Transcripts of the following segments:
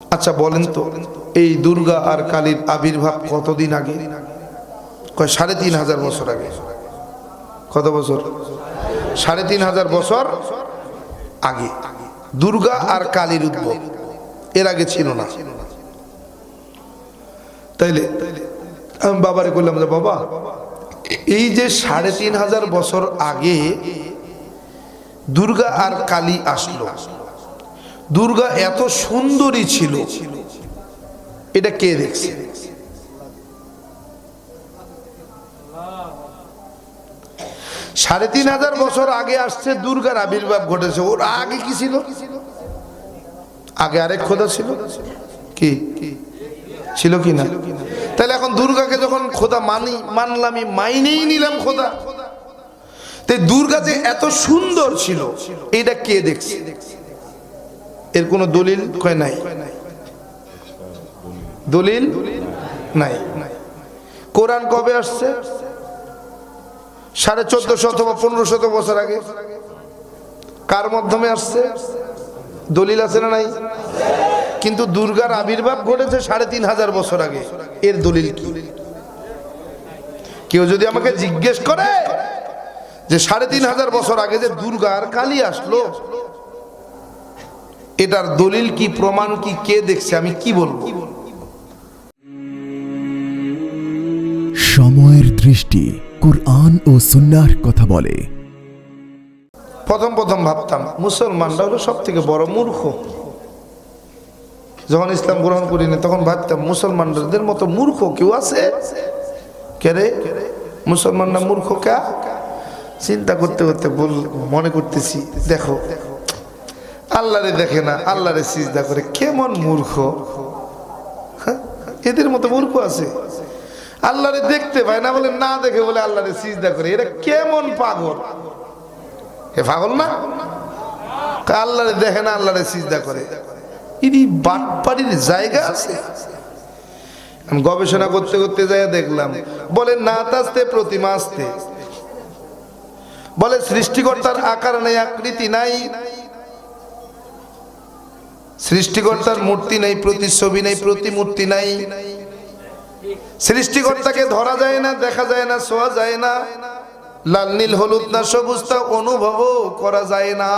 আচ্ছা বলেন তো, এই দুর্গা আর কালীর আবির্ভাব কতদিন আগে? কয়, সাড়ে তিন হাজার বছর আগে। কত বছর? সাড়ে তিন হাজার বছর আগে। দুর্গা আর কালীর উদ্ভব। এর আগে ছিল না। তাইলে, আমি বাবারে বললাম যে, বাবা, এই যে সাড়ে তিন হাজার বছর আগে দুর্গা আর কালী আসলো দুর্গা এত সুন্দরী ছিল। এটা কে দেখছে? সাড়ে তিন হাজার বছর আগে আসছে দুর্গার আবির্ভাব ঘটেছে। ওর আগে কি ছিল? আগে আরেক খোদা ছিল? কি? ছিল কি না? তাহলে এখন দুর্গাকে যখন খোদা মানি মানলামই মাইনেই নিলাম খোদা। তো দুর্গা যে এত সুন্দর ছিল এটা কে দেখছে দেখছে? এর কোনো দলিল নাই? দলিল নাই। কোরআন কবে আসছে? সাড়ে চোদ্দশো অথবা পনেরো শত বছর আগে। কার মাধ্যমে আসছে? দলিল আছে না নাই? কিন্তু দুর্গার আবির্ভাব ঘটেছে সাড়ে তিন হাজার বছর আগে। এর দলিল কেউ যদি আমাকে জিজ্ঞেস করে যে সাড়ে তিন হাজার বছর আগে যে দুর্গার কালী আসলো এটার দলিল কি প্রমাণ কি কে দেখছে আমি কি বলব? সময়ের দৃষ্টি কুরআন ও সুন্নাহর কথা বলে। প্রথম প্রথম ভাবতাম মুসলমানরা হলো সব থেকে বড় মূর্খ। যখন ইসলাম গ্রহণ করিনি তখন ভাবতাম মুসলমানদের মতো মূর্খ কেউ আছে? কে রে? মুসলমানরা মূর্খ কা? চিন্তা করতে করতে বল মনে করতেছি দেখো দেখো। আল্লাহরে দেখে না, আল্লাহরে সিজদা করে। কেমন মূর্খ? হ্যাঁ? এদের মতো মূর্খ আছে। আল্লাহরে দেখতে পায় না বলে না দেখে বলে আল্লাহরে সিজদা করে। এরা কেমন পাগল? এ পাগল না? আল্লাহরে দেখে না, আল্লাহরে সিজদা করে। ইনি বাটপাড়ির জায়গা আছে। আমি গবেষণা করতে করতে যাই দেখলাম। বলে না আসতে, প্রতিমা আসতে। বলে, সৃষ্টিকর্তার আকার নেই, আকৃতি নাই। সৃষ্টিকর্তার মূর্তি নেই, প্রতিচ্ছবি নেই, প্রতিমূর্তি নাই। সৃষ্টিকর্তাকে ধরা যায় না, দেখা যায় না ছোঁয়া যায় না। লাল, নীল, হলুদ না সবুজ তা অনুভব করা যায় না।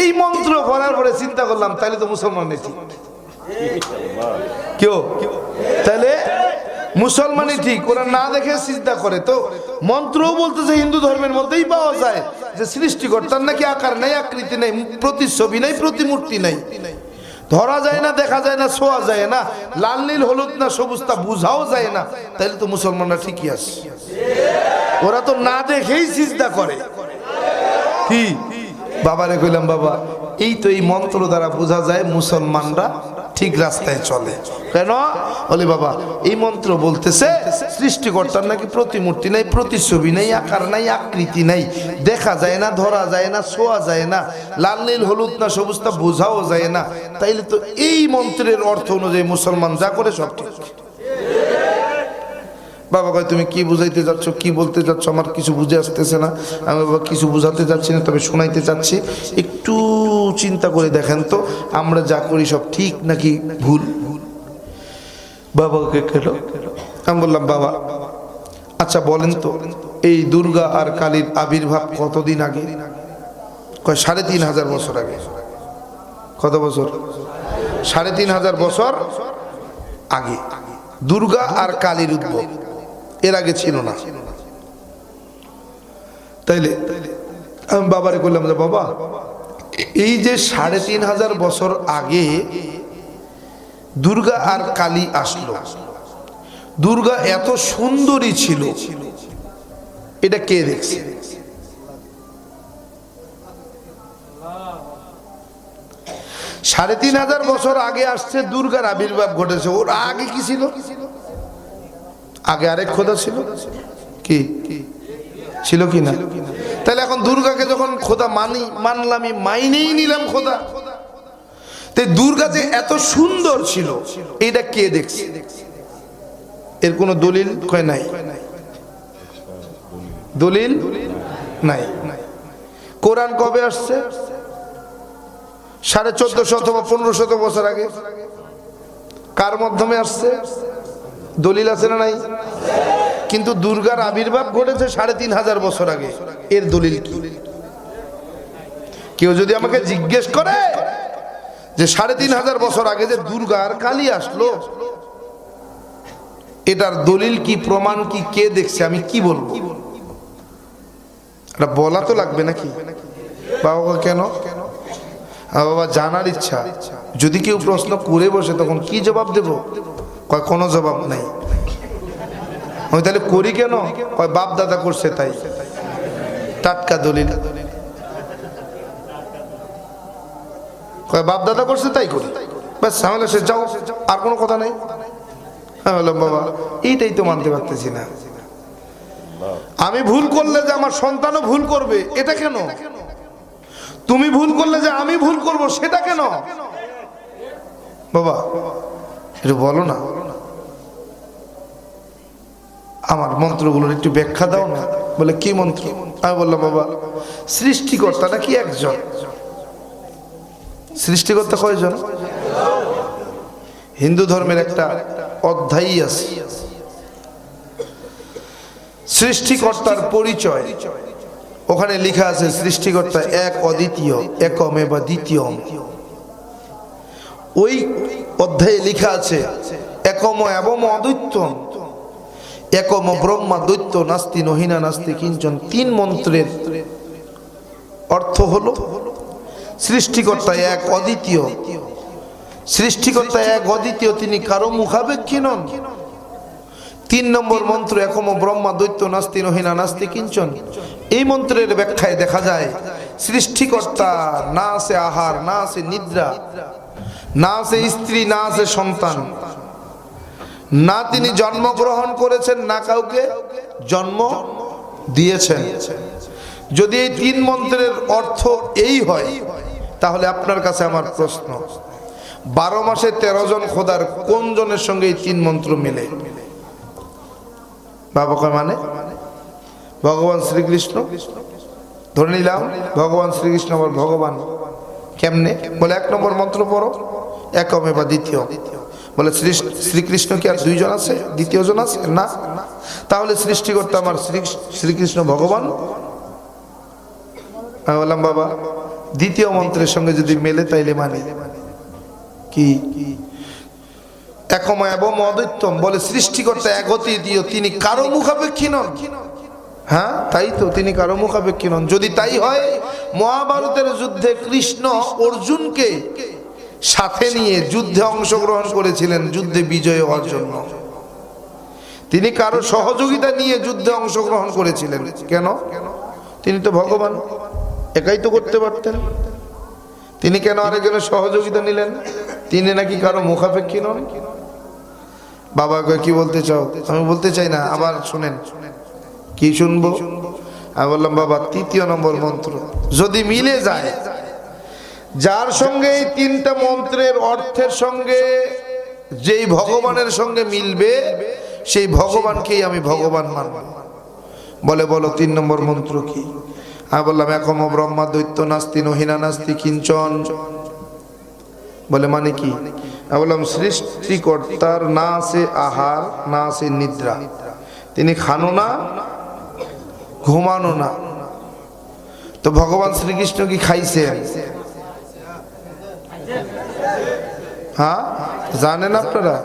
এই মন্ত্র পড়ার পরে চিন্তা করলাম তাহলে তো মুসলমান নেই কেউ? তাহলে মুসলমানই ঠিক ওরা না দেখে চিন্তা করে। তো মন্ত্রও বলতেছে হিন্দু ধর্মের মধ্যেই পাওয়া যায় যে সৃষ্টিকর্তার নাকি আকার নেই আকৃতি নেই প্রতিচ্ছবি নেই প্রতিমূর্তি নেই। ধরা যায় না দেখা যায় না ছোঁয়া যায় না লাল নীল হলুদ না সবুজ তা বুঝাও যায় না তাইলে তো মুসলমানরা ঠিকই আছে। ওরা তো না দেখেই চিন্তা করে। কি? বাবারে কইলাম বাবা এই তো এই মন্ত্র দ্বারা বোঝা যায় মুসলমানরা ঠিক রাস্তায় চলে। কেন? বলে বাবা, এই মন্ত্র বলতেছে, সৃষ্টিকর্তার নাকি প্রতিমূর্তি নাই প্রতিছবি নাই, আকার নাই, আকৃতি নাই। দেখা যায় না, ধরা যায় না, ছোঁয়া যায় না, লাল নীল, হলুদ না, সবুজ তা বোঝাও যায় না। তাইলে তো এই মন্ত্রের অর্থ অনুযায়ী মুসলমান যা করে সব ঠিক। বাবা কয়, তুমি কি বুঝাইতে যাচ্ছ, কি বলতে যাচ্ছ, আমার কিছু বুঝে আসতেছে না। আমি বাবা, কিছু বুঝাতে যাচ্ছি না, তবে শোনাইতে চাচ্ছি একটু চিন্তা করে দেখেন তো, আমরা যা করি সব ঠিক নাকি ভুল? বাবাকে কেন আমি বললাম, বাবা আচ্ছা বলেন তো, এই দুর্গা আর কালীর আবির্ভাব কতদিন আগে? কয়, সাড়ে তিন হাজার বছর আগে। কত বছর? সাড়ে তিন হাজার বছর আগে। দুর্গা আর কালীর উদ্ভব, এর আগে ছিল না। তাইলে, আমি বাবারে বললাম যে, বাবা এই যে সাড়ে তিন হাজার বছর আগে দুর্গা আর কালী আসলো। দুর্গা এত সুন্দরী ছিল। এটা কে দেখছে? সাড়ে তিন হাজার বছর আগে আসছে দুর্গার আবির্ভাব ঘটেছে। ওর আগে কি ছিল? আগে আরেক খোদা ছিল। কি? ছিল কি না? তাহলে এখন দুর্গাকে যখন খোদা মানি মানলামই মাইনেই নিলাম খোদা। তো দুর্গা যে এত সুন্দর ছিল এটা কে দেখছে? এর কোনো দলিল নাই? দলিল নাই। কোরআন কবে আসছে? সাড়ে চোদ্দশো অথবা পনেরো শত বছর আগে। কার মাধ্যমে আসছে? দলিল আছে না নাই? কিন্তু দুর্গার আবির্ভাব ঘটেছে সাড়ে তিন হাজার বছর আগে। এর দলিল কি? কেউ যদি আমাকে জিজ্ঞেস করে যে সাড়ে তিন হাজার বছর আগে যে দুর্গার কালী আসলো, এটার দলিল কি, প্রমাণ কি, কে দেখছে, আমি কি বলব? এটা বলা তো লাগবে নাকি? বাবা, কেন? বাবা, জানার ইচ্ছা। যদি কেউ প্রশ্ন করে বসে, তখন কি জবাব দেব? কোনো জবাব নাই। আমি তাহলে করি কেন? কয় বাপ দাদা করছে তাই। টাটকা দলিল। কয় বাপ দাদা করছে তাই করি। ব্যাস, ঝামেলা সে যাও। আর কোনো কথা নেই। বললাম, বাবা, এইটাই তো মানতে পারতেছি না। আমি ভুল করলে যে আমার সন্তানও ভুল করবে, এটা কেন? তুমি ভুল করলে যে আমি ভুল করব, সেটা কেন? বাবা, একটু বলো না। আমার মন্ত্রগুলোর একটু ব্যাখ্যা দাও না। বলে, কি মন্ত্র? আমি বললাম, বাবা, সৃষ্টিকর্তা নাকি একজন? সৃষ্টিকর্তা কয়জন? হিন্দু ধর্মের একটা অধ্যায়ই আছে। সৃষ্টিকর্তার পরিচয়। ওখানে লেখা আছে, সৃষ্টিকর্তা এক অদ্বিতীয় একমে বা দ্বিতীয় ওই অধ্যায়ে লেখা আছে, একম এবং অদ্বৈত একম ব্রহ্মা দৈত্য নাস্তি নহিনা নাস্তি কিঞ্চন তিন মন্ত্রের অর্থ হলো সৃষ্টিকর্তা এক অদ্বিতীয়। সৃষ্টিকর্তা এক অদ্বিতীয়, তিনি কারও মুখাপেক্ষী নন। তিন নম্বর মন্ত্র, একম ব্রহ্মা দৈত্য নাস্তি নহিনা নাস্তি কিঞ্চন। এই মন্ত্রের ব্যাখ্যায় দেখা যায়, সৃষ্টিকর্তা না আছে আহার, না আছে নিদ্রা, না আছে স্ত্রী, না আছে সন্তান। না তিনি জন্মগ্রহণ করেছেন, না কাউকে জন্ম দিয়েছেন। যদি এই তিন মন্ত্রের অর্থ এই হয়, তাহলে আপনার কাছে আমার প্রশ্ন। বারো মাসে তেরো জন খোদার কোন জনের সঙ্গে এই তিন মন্ত্র মিলে? বাবা মানে? ভগবান শ্রীকৃষ্ণ। ধরে নিলাম, ভগবান শ্রীকৃষ্ণ আবার ভগবান। কেমনে? বলে, এক নম্বর মন্ত্র পড়ো একমে বা দ্বিতীয় দ্বিতীয়। বলে শ্রীকৃষ্ণ কি আর দুইজন আছে? দ্বিতীয় জন আছে? না। তাহলে সৃষ্টিকর্তা আমার শ্রী শ্রীকৃষ্ণ ভগবান? বললাম, বাবা, দ্বিতীয় মন্ত্রের সঙ্গে যদি মেলে তাইলে মানে? কি? এবং বলে, সৃষ্টিকর্তা একতি দিও তিনি কারও মুখাপেক্ষী নন। হ্যাঁ তাই তো, তিনি কারও মুখাপেক্ষী নন। যদি তাই হয়, মহাভারতের যুদ্ধে কৃষ্ণ অর্জুনকে সাথে নিয়ে যুদ্ধে অংশগ্রহণ করেছিলেন, যুদ্ধে বিজয় হওয়ার জন্য। তিনি কারও সহযোগিতা নিয়ে যুদ্ধে অংশগ্রহণ করেছিলেন। কেন? তিনি তো ভগবান, একাই তো করতে পারতেন। তিনি কেন আরেকজনের সহযোগিতা নিলেন? তিনি নাকি কারও মুখাপেক্ষী নন? বাবা কি বলতে চাও? আমি বলতে চাই না, আবার শুনেন। কি শুনব? আমি বললাম, বাবা, তৃতীয় নম্বর মন্ত্র। যদি মিলে যায় যার সঙ্গে এই তিনটা মন্ত্রের অর্থের সঙ্গে, যেই ভগবানের সঙ্গে মিলবে, সেই ভগবানকেই আমি ভগবান মানব। বলে, বলো, তিন নম্বর মন্ত্র কি? আমি বললাম একম ব্রহ্মা দৈত্য নাস্তি নহিনা নাস্তি কিঞ্চন। বলে মানে কি? আমি বললাম, সৃষ্টিকর্তার না আছে আহার, না আছে নিদ্রা। তিনি খানো না, ঘুমানো না। তো ভগবান শ্রীকৃষ্ণ কি খাইছেন? হ্যাঁ? জানেন আপনারা?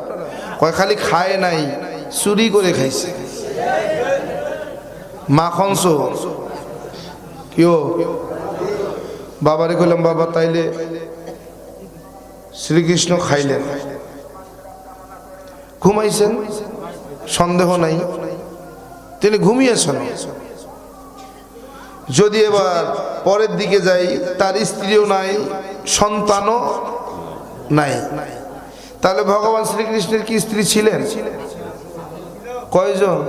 কয় খালি খায় নাই, চুরি করে খাইছে। মাখন সো কিও বাবারে কইলাম, বাবা, তাইলে শ্রীকৃষ্ণ খাইলেন। ঘুমাইছেন? সন্দেহ নাই। তিনি ঘুমিয়েছেন। যদি এবার পরের দিকে যাই, তার স্ত্রীও নাই, সন্তানও নাই। তাহলে ভগবান শ্রীকৃষ্ণের কি স্ত্রী ছিলেন? কয়জন?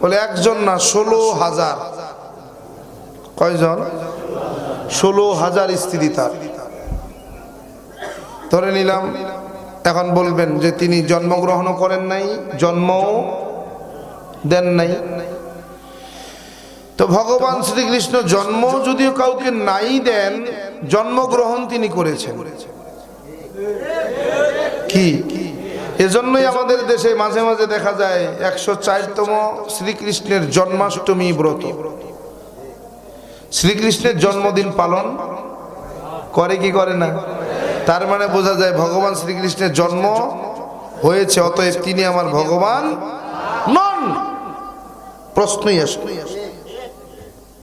বলে একজন না, ষোলো হাজার। কয়জন? ষোলো হাজার স্ত্রী তার। ধরে নিলাম, এখন বলবেন যে তিনি জন্মগ্রহণও করেন নাই, জন্মও দেন নাই। তো ভগবান শ্রীকৃষ্ণ জন্ম যদিও কাউকে নাই দেন, জন্মগ্রহণ তিনি করেছেন। কি? এজন্যই আমাদের দেশে মাঝে মাঝে দেখা যায় একশো চারতম শ্রীকৃষ্ণের জন্মাষ্টমী ব্রত। শ্রীকৃষ্ণের জন্মদিন পালন করে কি করে না? তার মানে বোঝা যায় ভগবান শ্রীকৃষ্ণের জন্ম হয়েছে, অতএব তিনি আমার ভগবান নন। প্রশ্নই আসে।